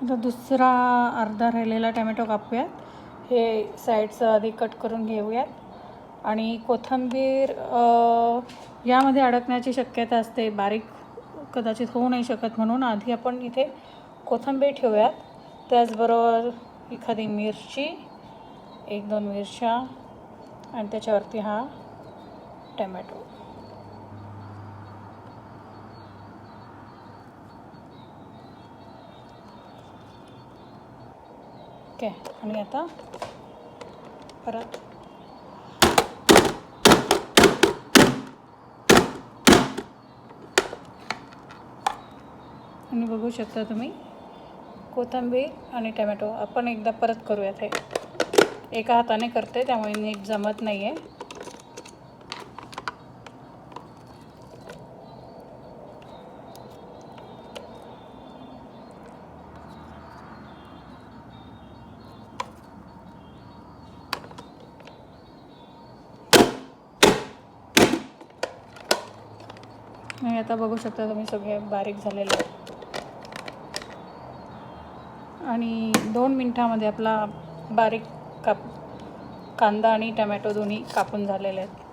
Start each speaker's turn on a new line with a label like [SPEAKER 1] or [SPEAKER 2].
[SPEAKER 1] आता दुसरा अर्धा राहिलेला टॅमॅटो कापूयात. हे साईडचं आधी कट करून घेऊयात. आणि कोथिंबीर यामध्ये अडकण्याची शक्यता असते. बारीक कदाचित होऊ नाही शकत म्हणून आधी आपण इथे कोथिंबीर ठेवूयात. त्याचबरोबर एखादी मिरची एक दोन मिरच्या आणि त्याच्यावरती हा टॅमॅटो. ओके आणि आता परत. आणि बघू शकता तुम्ही कोथिंबीर आणि टमॅटो. आपण एकदा परत करूयात हे. एका हाताने करते त्यामुळे नीट जमत नाही आहे आणि आता बघू शकता तुम्ही सगळे बारीक झालेले आहेत. आणि दोन मिनटामध्ये आपला बारीक काप कांदा आणि टमॅटो दोन्ही कापून झालेले आहेत.